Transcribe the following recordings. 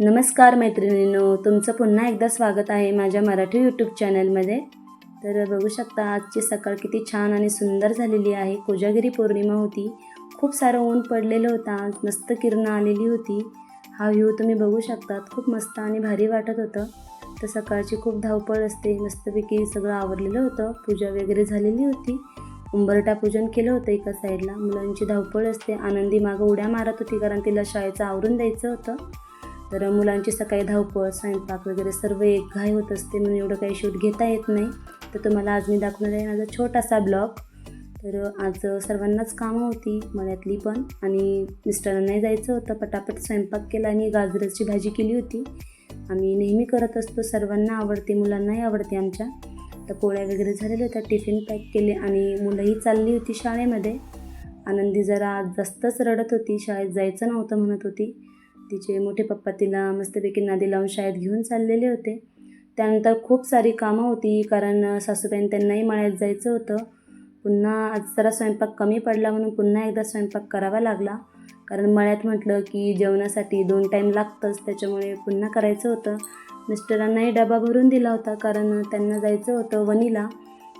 नमस्कार मैत्रिणींनो तुमचं पुन्हा एकदा स्वागत आहे माझ्या मराठी यूट्यूब चॅनलमध्ये तर बघू शकता आजची सकाळ किती छान आणि सुंदर झालेली आहे. कोजागिरी पौर्णिमा होती. खूप सारं ऊन पडलेलं होतं. मस्त किरणं आलेली होती. हा व्ह्यू तुम्ही बघू शकतात. खूप मस्त आणि भारी वाटत होतं. तर सकाळची खूप धावपळ असते. मस्तपैकी सगळं आवरलेलं होतं. पूजा वगैरे झालेली होती. उंबरटा पूजन केलं होतं एका साईडला मुलांची धावपळ असते. आनंदी मागं उड्या मारत होती कारण तिला शाळेचं आवरून द्यायचं होतं. तर मुलांची सकाळी धावपळ स्वयंपाक वगैरे सर्व एक घाई होत असते म्हणून एवढं काही शूट घेता येत नाही. तर तुम्हाला आज मी दाखवणार आहे माझा छोटासा ब्लॉग. तर आज सर्वांनाच कामं होती मळ्यातली पण. आणि मिस्टरांनाही जायचं होतं पटापट स्वयंपाक केला आणि गाजराची भाजी केली होती. आम्ही नेहमी करत असतो सर्वांना आवडते मुलांनाही आवडते आमच्या. तर पोळ्या वगैरे झालेल्या होत्या टिफिन पॅक केले आणि मुलंही चालली होती शाळेमध्ये. आनंदी जरा आज जास्तच रडत होती शाळेत जायचं नव्हतं म्हणत होती. तिचे मोठे पप्पा तिला मस्तपैकी नादी लावून शाळेत घेऊन चाललेले होते. त्यानंतर खूप सारी कामं होती कारण सासूबाईंनी त्यांनाही मळ्यात जायचं होतं. पुन्हा आज जरा स्वयंपाक कमी पडला म्हणून पुन्हा एकदा स्वयंपाक करावा लागला. कारण मळ्यात म्हटलं की जेवणासाठी दोन टाईम लागतंच त्याच्यामुळे पुन्हा करायचं होतं. मिस्टरांनाही डबा भरून दिला होता कारण त्यांना जायचं होतं वनीला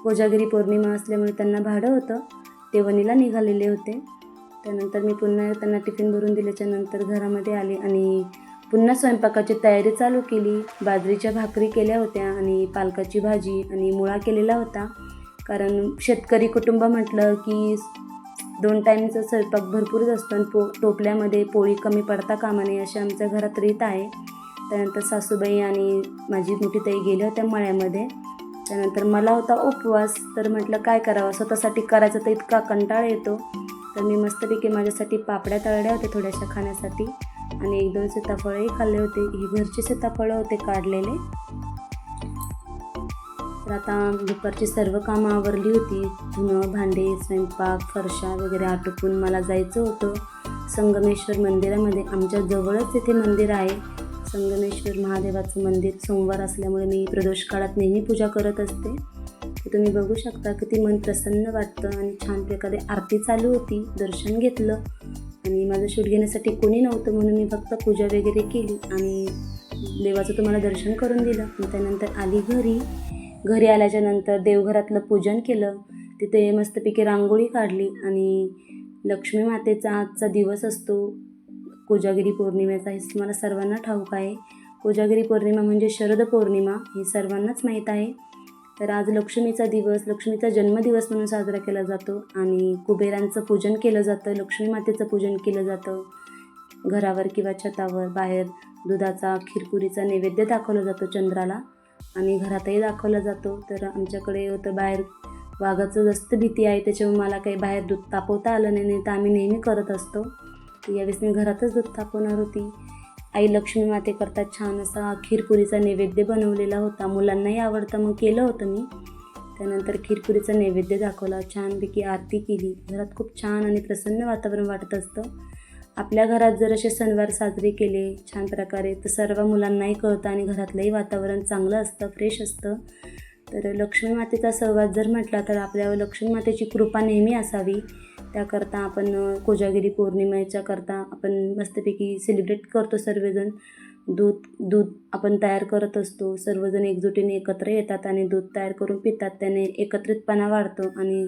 कोजागिरी पौर्णिमा असल्यामुळे त्यांना भाडं होतं. ते वनीला निघालेले होते. त्यानंतर मी पुन्हा त्यांना टिफिन भरून दिल्याच्या नंतर घरामध्ये आले आणि पुन्हा स्वयंपाकाची तयारी चालू केली. बाजरीच्या भाकरी केल्या होत्या आणि पालकाची भाजी आणि मुळा केलेला होता. कारण शेतकरी कुटुंब म्हटलं की दोन टाईमचा स्वयंपाक भरपूरच असतो आणि पो टोपल्यामध्ये पोळी कमी पडता कामा नये अशी आमच्या घरात रीत आहे. त्यानंतर सासूबाई आणि माझी मोठी ताई गेल्या होत्या मळ्यामध्ये. त्यानंतर मला होता उपवास. तर म्हटलं काय करावं? स्वतःसाठी करायचं तर इतका कंटाळा येतो. तर मी मस्तपैकी माझ्यासाठी पापड्या तळल्या होत्या थोड्याशा खाण्यासाठी. आणि एक दोन सीताफळही खाल्ले होते. ही घरचे सीताफळं होते काढलेले. तर आता दुपारची सर्व कामं आवरली होती. धुणं भांडे स्वयंपाक फरशा वगैरे आटोपून मला जायचं होतं. संगमेश्वर मंदिरामध्ये आमच्या जवळच तिथे मंदिर आहे. संगमेश्वर महादेवाचं मंदिर सोमवार असल्यामुळे मी प्रदोष काळात नेहमी पूजा करत असते. तुम्ही बघू शकता किती मन प्रसन्न वाटतं आणि छान प्रकारे आरती चालू होती दर्शन घेतलं. आणि माझं शूट घेण्यासाठी कोणी नव्हतं म्हणून मी फक्त पूजा वगैरे केली आणि देवाचं तुम्हाला दर्शन करून दिलं. त्यानंतर आली घरी. घरी आल्याच्यानंतर देवघरातलं पूजन केलं. तिथे मस्तपैकी रांगोळी काढली आणि लक्ष्मी मातेचा आजचा दिवस असतो. कोजागिरी पौर्णिमेचा हे तुम्हाला सर्वांना ठाऊक आहे. कोजागिरी पौर्णिमा म्हणजे शरद पौर्णिमा हे सर्वांनाच माहीत आहे. तर आज लक्ष्मीचा दिवस लक्ष्मीचा जन्मदिवस म्हणून साजरा केला जातो आणि कुबेरांचं पूजन केलं जातं लक्ष्मी मातेचं पूजन केलं जातं. घरावर किंवा छतावर बाहेर दुधाचा खीरपुरीचा नैवेद्य दाखवला जातो चंद्राला आणि घरातही दाखवला जातो. तर आमच्याकडे होतं बाहेर वाघाचं जास्त भीती आहे त्याच्यामुळे मला काही बाहेर दूध तापवता आलं नाही नाही तर आम्ही नेहमी करत असतो. यावेळेस मी घरातच दूध तापवणार होती. आई लक्ष्मी माते करतात छान असा खीरपुरीचा नैवेद्य बनवलेला होता. मुलांनाही आवडतं मग केलं होतं मी. त्यानंतर खीरपुरीचा नैवेद्य दाखवला. छानपैकी आरती केली. घरात खूप छान आणि प्रसन्न वातावरण वाटत असतं. आपल्या घरात जर असे सणवार साजरे केले छान प्रकारे तर सर्व मुलांनाही कळतं आणि घरातलंही वातावरण चांगलं असतं फ्रेश असतं. तर लक्ष्मी मातेचा सहवास जर म्हटला तर आपल्यावर लक्ष्मी मातेची कृपा नेहमी असावी. त्याकरता आपण कोजागिरी पौर्णिमेच्या करता आपण मस्तपैकी सेलिब्रेट करतो सर्वजण. दूध दूध आपण तयार करत असतो. सर्वजण एकजुटीने एकत्र येतात आणि दूध तयार करून पितात. त्याने एकत्रितपणा वाढतो आणि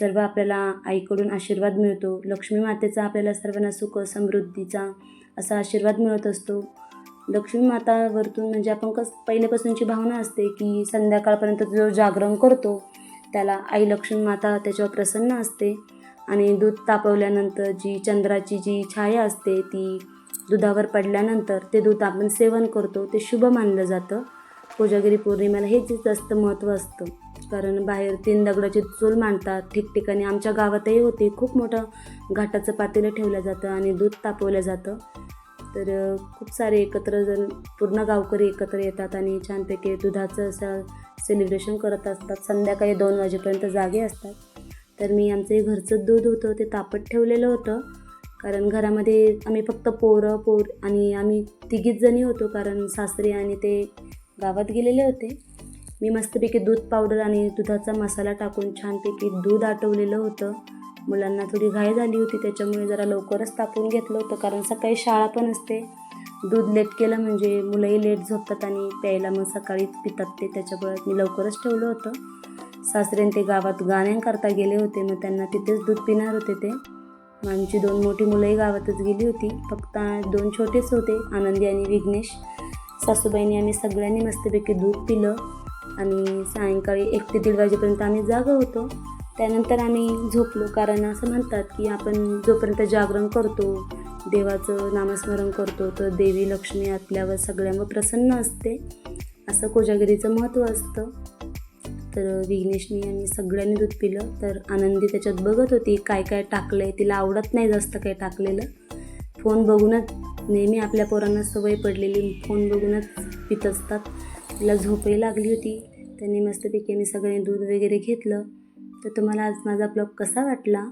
सर्व आपल्याला आईकडून आशीर्वाद मिळतो. लक्ष्मी मातेचा आपल्याला सर्वांना सुख समृद्धीचा असा आशीर्वाद मिळत असतो. लक्ष्मी मातावरतून म्हणजे आपण कस पहिल्यापासूनची भावना असते की संध्याकाळपर्यंत जो जागरण करतो त्याला आई लक्ष्मी माता त्याच्यावर प्रसन्न असते. आणि दूध तापवल्यानंतर जी चंद्राची जी छाया असते ती दुधावर पडल्यानंतर ते दूध आपण सेवन करतो. ते शुभ मानलं जातं. कोजागिरी पौर्णिमेला हेच जास्त महत्त्व असतं. कारण बाहेर तीन दगडाची चूल मांडतात. ठिकठिकाणी आमच्या गावातही होते. खूप मोठं घाटाचं पातेलं ठेवलं जातं आणि दूध तापवलं जातं. तर खूप सारे एकत्र जण पूर्ण गावकरी एकत्र येतात आणि छानपैकी दुधाचं असं सेलिब्रेशन करत असतात. संध्याकाळी दोन वाजेपर्यंत जागे असतात. तर मी आमचं हे घरचं दूध होतं ते तापत ठेवलेलं होतं. कारण घरामध्ये आम्ही फक्त पोरं पोर आणि आम्ही तिघीच जणी होतो कारण सासरे आणि ते गावात गेलेले होते. मी मस्तपैकी दूध पावडर आणि दुधाचा मसाला टाकून छानपैकी दूध आटवलेलं होतं. मुलांना थोडी घाई झाली होती त्याच्यामुळे जरा लवकरच तापून घेतलं होतं कारण सकाळी शाळा पण असते. दूध लेट केलं म्हणजे मुलंही लेट झोपतात आणि प्यायला मग सकाळीच पितात ते त्याच्यामुळे मी लवकरच ठेवलं होतं. सासरेन ते गावात गाण्यांकरता गेले होते मग त्यांना तिथेच दूध पिणार होते ते. मग आमची दोन मोठी मुलंही गावातच गेली होती. फक्त दोन छोटेच होते आनंदी आणि विघ्नेश. सासूबाईंनी आम्ही सगळ्यांनी मस्तपैकी दूध पिलं आणि सायंकाळी एक ते दीड वाजेपर्यंत आम्ही जागा होतो. त्यानंतर आम्ही झोपलो कारण असं म्हणतात की आपण जोपर्यंत जागरण करतो देवाचं नामस्मरण करतो तर देवी लक्ष्मी आपल्यावर सगळ्यांवर प्रसन्न असते. असं कोजागिरीचं महत्त्व असतं. तर विघ्नेशनी आणि सगळ्यांनी दूध पिलं. तर आनंदी त्याच्यात बघत होती काय काय टाकलं आहे तिला आवडत नाही जास्त काय टाकलेलं. फोन बघूनच नेहमी आपल्या पोरांना सवय पडलेली. फोन बघूनच पित असतात. तिला झोपही लागली होती. त्यांनी मस्तपैकी आम्ही सगळ्यांनी दूध वगैरे घेतलं. तर तुम्हाला आज माझा ब्लॉग कसा वाटला?